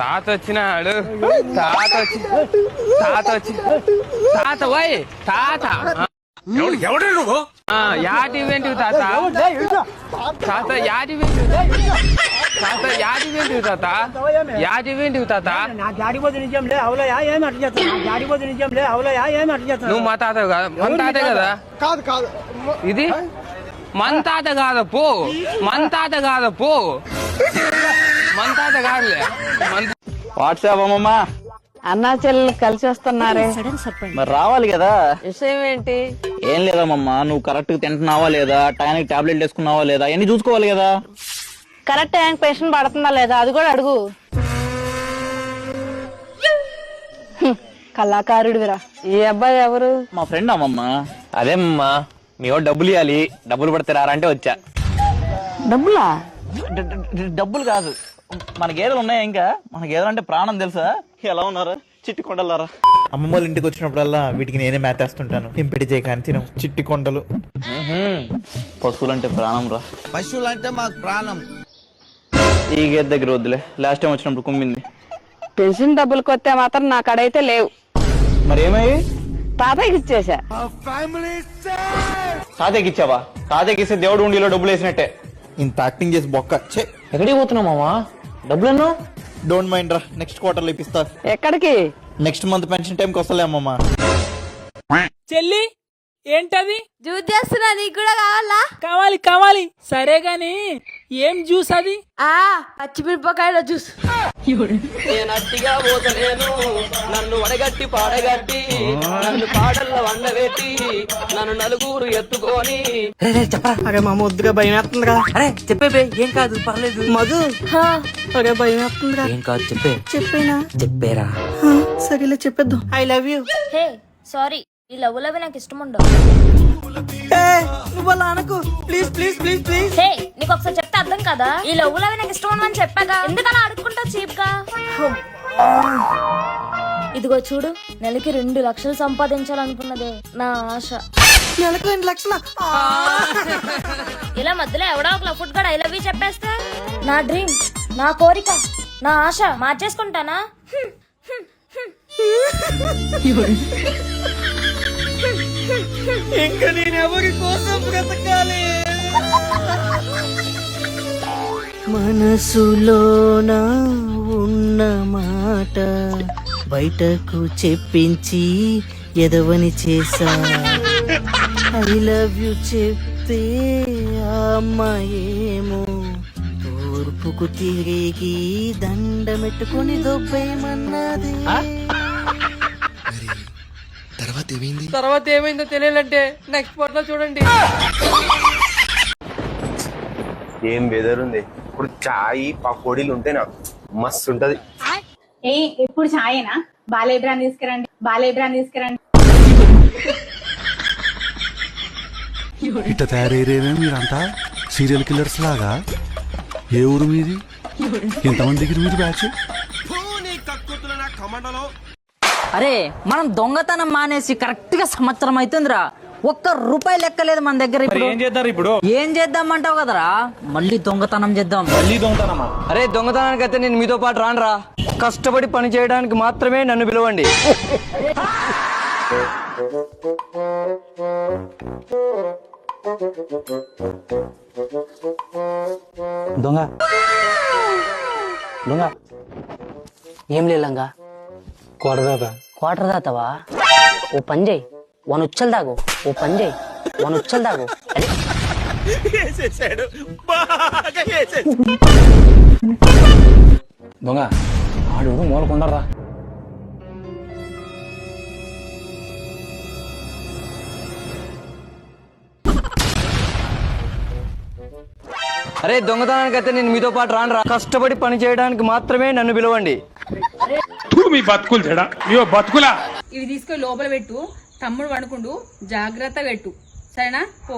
తాత వచ్చినాడు. తాత వచ్చి తాత వచ్చి తాత ఓయ్ తాత. ఎవడే నువ్వు? ఆ, యాటి వెంటివి తాత. తాత యాటి వెంటివి తాత. యాటి వెంటివి తాత. యాటి వెంటివి తాత. నా డాడీ పోతే నిజం లే అవులయా ఏమి అట్లా చేస్తా నా డాడీ పోతే నిజం లే అవులయా ఏమి అట్లా చేస్తా నువ్వు మా తాత కదా మన తాతే? కదా? కాదు కాదు. ఇది? మన తాత కాదు పో. మన తాత కాదు పో. వాట్సాప్ అమ్మమ్మా? అన్నా చెల్లెలు కలిసి వస్తున్నారే. మరి రావాలి కదా? విషయం ఏంటి? ఏం లేదమ్మమ్మా నువ్వు కరెక్ట్గా తింటున్నావా లేదా? టైంకి టాబ్లెట్ వేసుకున్నావా లేదా? అన్ని చూసుకోవాలి కదా? కరెక్ట్ టైం పెన్షన్ పడుతుందా లేదా? అది కూడా అడుగు. కళాకారుడివిరా. ఈ అబ్బాయి ఎవరు? మా ఫ్రెండ్ అమ్మమ్మా. అదేమ్మా మీ వాడు డబ్బులు ఇవ్వాలి డబ్బులు పడితే రారా అంటే వచ్చా. డబ్బులా? డబ్బులు కాదు. మన గేదెలు ఉన్నాయా ఇంకా? మన గేదెలు అంటే ప్రాణం తెలుసా? ఎలా ఉన్నారు? చిట్టి కొండలారా అమ్మమ్మ వాళ్ళ ఇంటికి వచ్చినప్పుడల్లా వీటికి నేనే మేతేస్తుంటాను ఇంపిడి చేయకాని తినం. చిట్టి కొండలు పశువులు అంటే ప్రాణం రా. పశువులు అంటే మాకు ప్రాణం. ఈ గేదె దగ్గర వద్దులే. లాస్ట్ టైం వచ్చినప్పుడు కుమ్మింది. పెన్షన్ డబ్బులు కొత్తే మాత్రం నా కడైతే లేవు. మరి ఏమై తాతయ్యకి ఇచ్చేసా. తాతయ్యకి ఇచ్చావా? తాతయ్యకి ఇస్తే దేవుడు ఉండిలో డబ్బులు వేసినట్టే. ఇంత యాక్టింగ్ చేసి బొక్క. చే ఎక్కడికి పోతున్నావు మామా డబ్బులు ఎన్నో డోంట్ మైండ్ రా. నెక్స్ట్ క్వార్టర్ ఇప్పిస్తా ఎక్కడికి? నెక్స్ట్ మంత్ పెన్షన్ టైంకి వస్తలే అమ్మమ్మ. చెల్లి? ఏంటది? జ్యూస్ చేస్తున్నా నీకు కూడా కావాలా? కావాలి కావాలి. సరే గాని ఏం జ్యూస్ అది? ఆ పచ్చిమిరపకాయల జ్యూస్. నేనట్టిగా పోతలేను. నన్ను వడగట్టి పాడగట్టి నన్ను పాడల్లో వండబెట్టి నన్ను నలుగురు ఎత్తుకొని. అరే మా ముద్దుగా భయం వేస్తుందిరా. అరే చెప్పే ఏం కాదు పర్లేదు. మధు. అరే భయం వేస్తుందిరా. ఏం కాదు చెప్పే. చెప్పేనా? చెప్పేరా. సరేలే చెప్పేద్దాం. I love you. Hey sorry. ఈ లవ్ లవ్ నాకు ఇష్టం ఉండవు నువ్వు అలా అనకు. Please please please please hey నీకు ఒకసారి చెప్తే అర్థం కదా? ఈ లవ్ లవ్ నాకు ఇష్టం ఉండవని చెప్పాగా. ఎందుకలా అడుక్కుంటావు చీప్గా ఇదిగో చూడు నెలకి రెండు లక్షలు సంపాదించాలనుకున్నదే నా ఆశ. నెలకు రెండు లక్షల? ఇలా మధ్యలో ఎవడో ఒక లఫుట్ గడ ఐ లవ్ యూ చెప్పేస్తే నా డ్రీమ్ నా కోరిక నా ఆశ మార్చేసుకుంటానా. ఇంకా నేను ఎవరి కోసం బ్రతకాలి? మనసులోన ఉన్న మాట బయటకు చెప్పించి ఎదవని చేసా ఐ లవ్ యు చెప్తే అమ్మాయేమో తూర్పుకు తిరిగి దండమెట్టుకుని దొబ్బేయమన్నది. తర్వాత ఏమైంది? తర్వాత ఏమైందో తెలియాలంటే నెక్స్ట్ పార్ట్లో చూడండి. ఏం వెదర్ ఉంది? ఇప్పుడు చాయ్ పకోడీలు ఉంటేనా మస్తు ఉంటది. ఏ ఎప్పుడు ఛాయేనా బాలే బ్రాండ్ తీసుకురండి బాలే బ్రాండ్ తీసుకురండి. ఇట్ట తయారయ్యేమే మీరంతా? సీరియల్ కిల్లర్స్ లాగా? ఏ ఊరు మీది? ఎంతమందికి మీరు బ్యాచ్? అరే మనం దొంగతనం మానేసి కరెక్ట్గా సంవత్సరం అవుతుందిరా ఒక్క రూపాయి లెక్కలేదు మన దగ్గర ఇప్పుడు. ఏం చేద్దారు ఇప్పుడు? ఏం చేద్దామంటావు కదరా? మళ్ళీ దొంగతనం చేద్దాం. మళ్ళీ దొంగతనమా? అరే దొంగతనానికి అయితే నేను మీతో పాటు రానురా. కష్టపడి పని చేయడానికి మాత్రమే నన్ను పిలవండి. దొంగ. దొంగ. ఏం లేలంగా క్వార్టర్ దాతవా ఓ పని చేయి. వన్ ఉచ్చలు దాగు. ఓ పని చేయి. వన్ ఉచ్చలు దాగు. దొంగ ఆడు మూలకుండరా అరే దొంగతనానికి అయితే నేను మీతో పాటు రానురా కష్టపడి పని చేయడానికి మాత్రమే నన్ను పిలవండి. మీ బతుకులు చెడా ఇవో బతుకులా. ఇవి తీసుకొని లోపల పెట్టు. తమ్ముడు పడుకుండు. జాగ్రత్త పెట్టు. సరేనా? పో.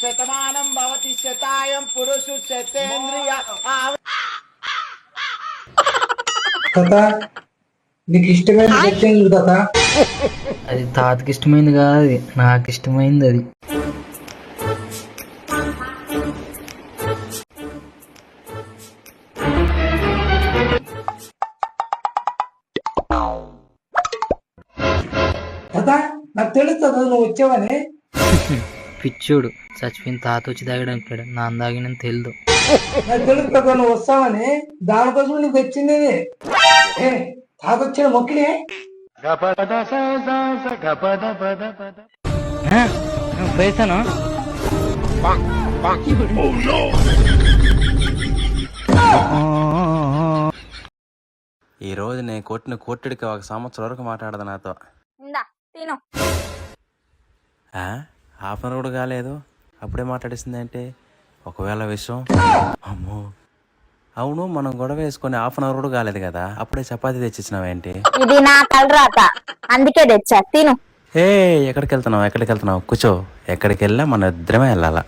శతమానం భవతి శతాయం పురుషు శతేంద్రియ నీకు ఇష్టమైన చెప్పింది తాత అది తాతకి ఇష్టమైంది కాదు అది. నాకు ఇష్టమైంది అది. తాత నాకు తెలుస్తుంది నువ్వు వచ్చావని. పిచ్చోడు. చచ్చిపోయిన తాత వచ్చి తాగడానికి నా అందాగినని తెలియదు నాకు నువ్వు వస్తావని. దానికోసం నీకు వచ్చింది ఇది. ఏ తాత వచ్చిన మొక్కినే పోయేసాను ఈ రోజు నేను కొట్టిన కొట్టుడికి ఒక సంవత్సరం వరకు మాట్లాడదు నాతో. ఇందా తిను. ఆ? హాఫ్ అన్ అవర్ కూడా కాలేదు. అప్పుడే మాట్లాడేసింది అంటే? ఒకవేళ విషయం అమ్మో. అవును మనం గొడవ వేసుకొని హాఫ్ అన్ అవర్ కూడా కాలేదు కదా. అప్పుడే చపాతీ తెచ్చిచ్చినావేంటి? ఇది నా కలరాత. అందుకే తెచ్చా. తిను. ఏ ఎక్కడికి వెళ్తున్నావు? ఎక్కడికి వెళ్తున్నావు? కూర్చో. ఎక్కడికి వెళ్ళా మన ఇద్దరమే వెళ్ళాలా?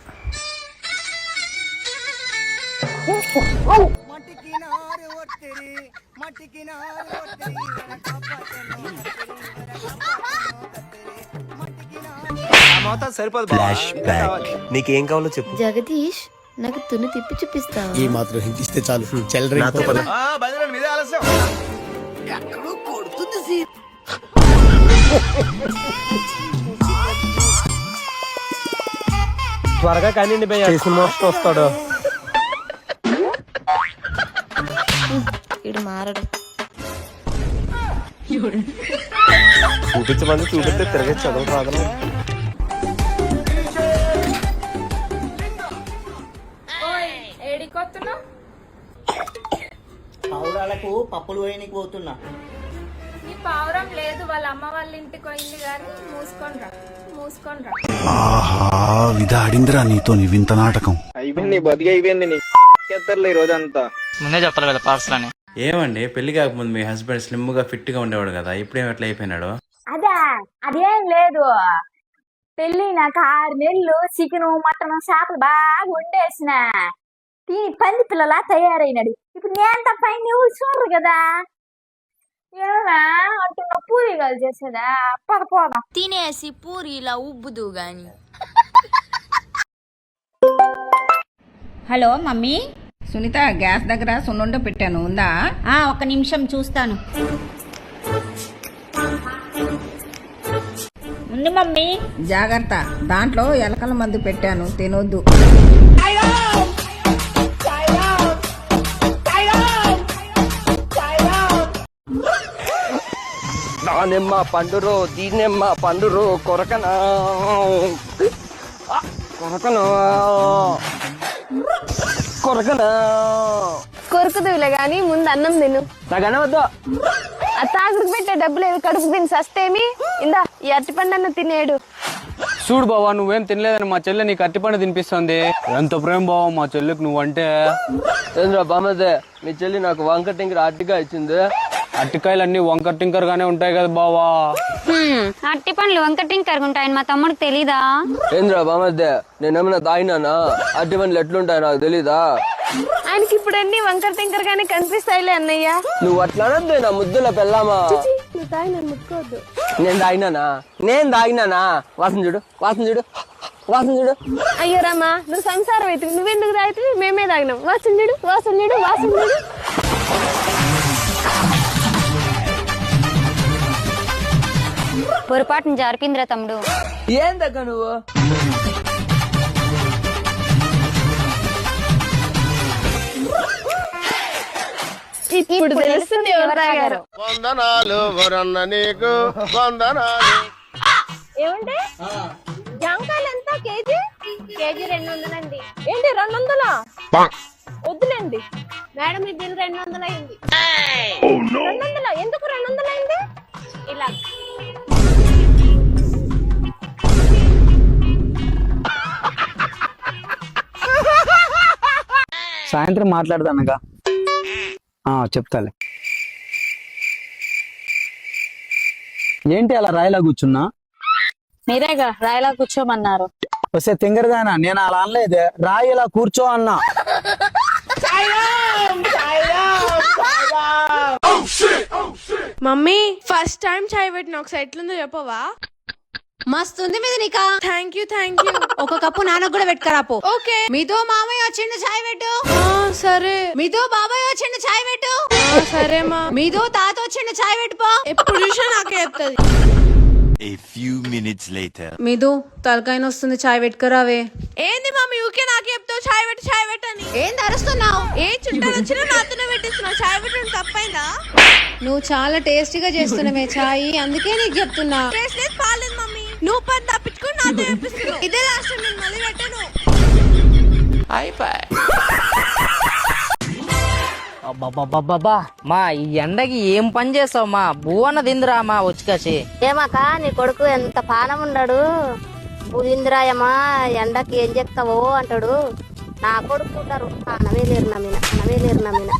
ఫ్లాష్ బ్యాక్ నీకేం కావాలో చెప్పు. జగదీష్ నాకు తుని తిప్పి చూపిస్తావా? ఈ మాత్రం హింట్ ఇస్తే చాలు చెల్లరి నాతో పద. త్వరగా కానీ మోస్ట్ వస్తాడు. ఇడు మారడు. చూపించమంది చూపిస్తే తిరగే చదువు రాదు పప్పులు వేయనికి పోతున్నా. నీ పావురం లేదు వాళ్ళ అమ్మ వాళ్ళ ఇంటికి పోయింది కానీ మూసుకొని రా మూసుకొని రా ఆహా విధాడిందిరా నీతో నీ వింత నాటకం. అయిపోయింది బతికి అయిపోయింది నీ ఈ రోజంతా. ముందే చెప్పాలి కదా పార్సల్ అని ఏమండి పెళ్ళి కాకముందు మీ హస్బెండ్ స్లిమ్గా ఫిట్గా ఉండేవాడు కదా ఇప్పుడేం ఎట్లా అయిపోయినాడు? అదే అదేం లేదు. పెళ్ళినాక ఆరు నెలలు చికెన్ మటన్ చేపలు బాగా వండేసిన. తిని పంది పిల్లలా తయారైనాడు. ఇప్పుడు నేను తప్ప నువ్వు చూడరు కదా. ఏమా అంటున్న పూరీలు చేసేదా? పద పోదాం. తినేసి పూరీలా ఉబ్బుదు గాని. Hello mummy. సునీత గ్యాస్ దగ్గర సున్నుండ పెట్టాను ఉందా? ఆ ఒక నిమిషం చూస్తాను. ఉంది మమ్మీ. జాగ్రత్త. దాంట్లో ఎలకల మందు పెట్టాను తినొద్దు. దానెమ్మ పండురో దీనెమ్మ పండురో కొరకనా? కొరకనా? కొరకనా? కొరుకుదువులే గాని ముందు అన్నం తిను. నాకన్నా వద్దు. ఆ తాగుడుకు పెట్టే డబ్బులు ఏవి కడుపు తిని సస్తేమి? ఇందా ఈ అరటిపండు అన్న తినేడు. చూడు బావా నువ్వేం తినలేదని మా చెల్లె నీకు అట్టిపండు తినిపిస్తుంది. ఎంత ప్రేమ బావా మా చెల్లెకి నువ్వంటే. ఏంద్రా బామ్మదే మీ చెల్లి నాకు వంక టింకర్ అట్టిగా ఇచ్చింది. అట్టికాయలు అన్ని వంకర టింకర్ గానే ఉంటాయి కదా బావా. అరటి పండ్లు వంకటింకర్ ఉంటాయని మా తమ్ముడికి తెలీదా? ఏంద్రా బామ్మదే నేనేమైనా తాగినానా అట్టి పండ్లు ఎట్లుంటాయి నాకు తెలీదా? ఆయనకి ఇప్పుడు అన్ని వంకర టింకర్ గానే కనిపిస్తాయిలే అన్నయ్య. నువ్వు అట్లా అనొద్దు నా ముద్దుల పెళ్ళామా? నేను తాగినానా నేను తాగినానా వాసన చూడు వాసన చూడు వాసన చూడు. అయ్యో రామా నువ్వు సంసారం అయితే నువ్వెందుకు తాగితే మేమే తాగినాం వాసన చూడు వాసన చూడు వాసన చూడు. పొరపాటున జరిపిందిరా తమ్ముడు. ఏం దగ్గ నువ్వు? ఇప్పుడు తెలుస్తుంది ఎవరు తాగారు వందనాలు వరన్న నీకు వందనాలు. ఏమంటే? జాంకాయలు ఎంత? కేజీ? కేజీ రెండు వందలండి ఏంటి రెండు వందలా వద్దులేండి. మేడం ఈ బిల్ రెండు వందలు అయింది రెండు వందల ఎందుకు రెండు వందలు అయింది ఇలా. సాయంత్రం మాట్లాడదానగా చెప్తాలే. ఏంటి అలా రాయిలా కూర్చున్నా? మీరేగా రాయలా కూర్చోమన్నారు. వస్తే తింగరదానా నేను అలా అనలేదే. రాయి ఇలా కూర్చో అన్నా. మమ్మీ ఫస్ట్ టైం చాయ్ పెట్టిన ఒకసారి ఎట్లుందో చెప్పవా? మస్తుంది మీద నీకా. థ్యాంక్ యూ థ్యాంక్ యూ ఒక కప్పు నాన్నకు కూడా పెట్టుకరాపో ఓకే మీతో మామయ్య వచ్చిండు చాయ్ పెట్టు. సరే. మీతో బాబాయ్ వచ్చిండు చాయ్ పెట్టు. ఆ, సరే మా. మీతో తాత వచ్చిండు చాయ్ పెట్టుపో ఎప్పుడు చూసినా నాకే చెప్తుంది. A few minutes later. మీదు తలకాయన వస్తుంది చాయ్ పెట్టుకురావే ఏంది మమ్మీ ఊకే నాకే చెప్తావు? చాయ్ పెట్టు చాయ్ పెట్టని ఏం అరుస్తున్నావు? ఏ చుట్టాలు వచ్చినా నాతోనే పెట్టిస్తున్నావు. చాయ్ పెట్టడం తప్పైందా? నువ్వు చాలా టేస్టీగా చేస్తున్నావే చాయ్ అందుకే నీకు చెప్తున్నా. టేస్ట్ లేదు పాలేదు మమ్మీ నువ్వు పని తప్పించుకొని నాతో చెప్పిస్తున్నావు ఇదే లాస్ట్ నేను మళ్ళీ పెట్టను. అబ్బబ్బబ్బబ్బా మా ఈ ఎండకి ఏం పని చేస్తావు మా? భువన దిందిరా మా వచ్చి ఏమాక నీ కొడుకు ఎంత పానం ఉన్నాడు? బుధింద్రాయమా ఎండకి ఏం చెప్తావో అంటాడు. నా కొడుకు ఉంటారు నవే లేరు నమ్మిన నవే లేరు నమ్మిన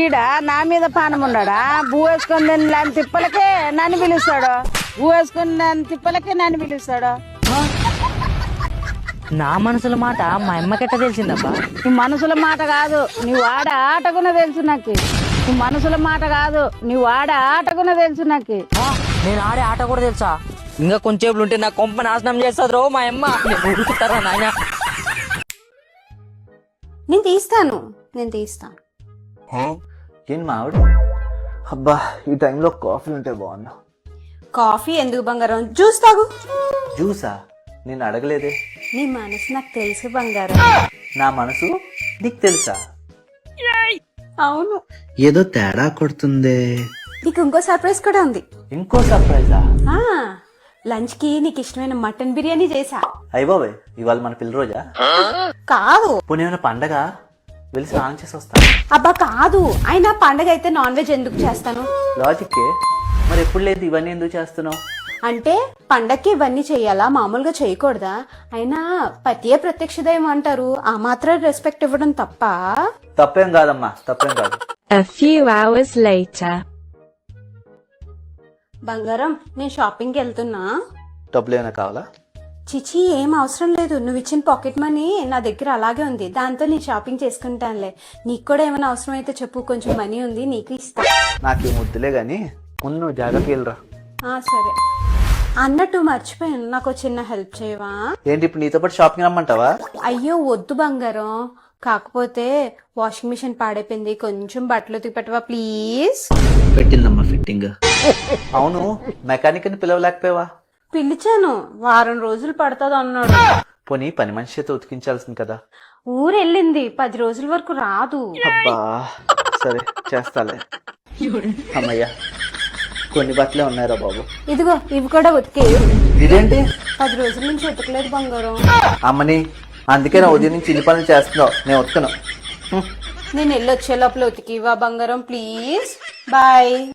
ఈడ నా మీద పానం ఉన్నాడా? భూ వేసుకొని దాని తిప్పలకే నన్ను పిలుస్తాడు. దాని తిప్పలకే నన్ను పిలుస్తాడు? నా మనసుల మాట మా అమ్మకెట్ట తెలిసిందబ్బా? నీ మనసుల మాట కాదు నీ వాడ ఆటకున తెలుసు నాకు. నీ మనసుల మాట కాదు నీ వాడ ఆటకున తెలుసు నాకు. నేను ఆడే ఆట కూడా తెలుసా? ఇంకా కొంచెంసేపు ఉంటే నా కొంప నాశనం చేస్తుంది రో మా అమ్మ. ఉరుకుతారా నాయన? నేను తీస్తాను నేను తీస్తాను. ఏంటి మావిడ అబ్బా ఈ టైంలో కాఫీ ఉంటే బాగున్నా కాఫీ ఎందుకు బంగారం? జ్యూస్ తాగు. జ్యూసా? నేను అడగలేదే. నీ మనసు నాకు తెలుసు బంగారం. నా మనసు నీకు తెలుసా? అవును. ఏదో తేడా కొడుతుందే. నీకు ఇంకో సర్ప్రైజ్ కూడా ఉంది. ఇంకో సర్ప్రైజా? ఆ లంచ్కి నీకు ఇష్టమైన మటన్ బిర్యానీ చేసా అయ్య బాబాయ్ ఇవాళ మన పిల్ల రోజా? కాదు. పోనీ ఏమైనా పండగ? వెళ్ళి స్నానం చేసి వస్తా అబ్బా కాదు. అయినా పండగ అయితే నాన్ వెజ్ ఎందుకు చేస్తాను? లాజిక్కే. మరి ఎప్పుడు లేదు? ఇవన్నీ ఎందుకు చేస్తున్నావు? అంటే పండక్కి ఇవన్నీ చెయ్యాలా మామూలుగా చేయకూడదా? అయినా పతియే ప్రత్యక్ష దైవం అంటారు ఆ మాత్రం రెస్పెక్ట్ ఇవ్వడం తప్ప? తప్పేం కాదమ్మా తప్పేం కాదు. A few hours later. బంగారం నేను షాపింగ్కి వెళ్తున్నా. డబ్బులు ఏమైనా కావాలా? చిచి ఏం అవసరం లేదు. నువ్వు ఇచ్చిన పాకెట్ మనీ నా దగ్గర అలాగే ఉంది. దాంతో నేను షాపింగ్ చేసుకుంటానులే. నీకు కూడా ఏమైనా అవసరం అయితే చెప్పు. కొంచెం మనీ ఉంది నీకు ఇస్తా. నాకు ఈ ముద్దులే గాని ముందు నువ్వు జాగ్రత్తగా వెళ్ళరా. ఆ, సరే. అన్నట్టు మర్చిపోయాను. నాకు చిన్న హెల్ప్ చేయవా? ఏంటి ఇప్పుడు నీతో పాటు షాపింగ్ రమ్మంటావా? అయ్యో వద్దు బంగారం. కాకపోతే వాషింగ్ మిషన్ పాడైపోయింది. కొంచెం బట్టలు ఉతికి పెట్టవా ప్లీజ్? పెట్టిందమ్మా ఫిట్టింగ్. అవును మెకానిక్ని పిలవలేకపోయావా? పిలిచాను. వారం రోజులు పడుతుంది అన్నాడు. పోనీ పని మనిషి చేత ఉతికించాల్సింది కదా. ఊరు వెళ్ళింది పది రోజుల వరకు రాదు. అబ్బా సరే చేస్తాలే. అమ్మయ్యా. కొన్ని బట్టలే ఉన్నాయిరా బాబు. ఇదిగో ఇవి కూడా ఉతికే ఇదేంటి? పది రోజుల నుంచి ఉతకలేదు బంగారం. అమ్మని అందుకే నా ఉదయం నుంచి ఇన్ని పనులు చేస్తున్నావు. నేను ఉతకను. నేను వెళ్ళొచ్చే లోపల ఉతికివా బంగారం ప్లీజ్. బాయ్.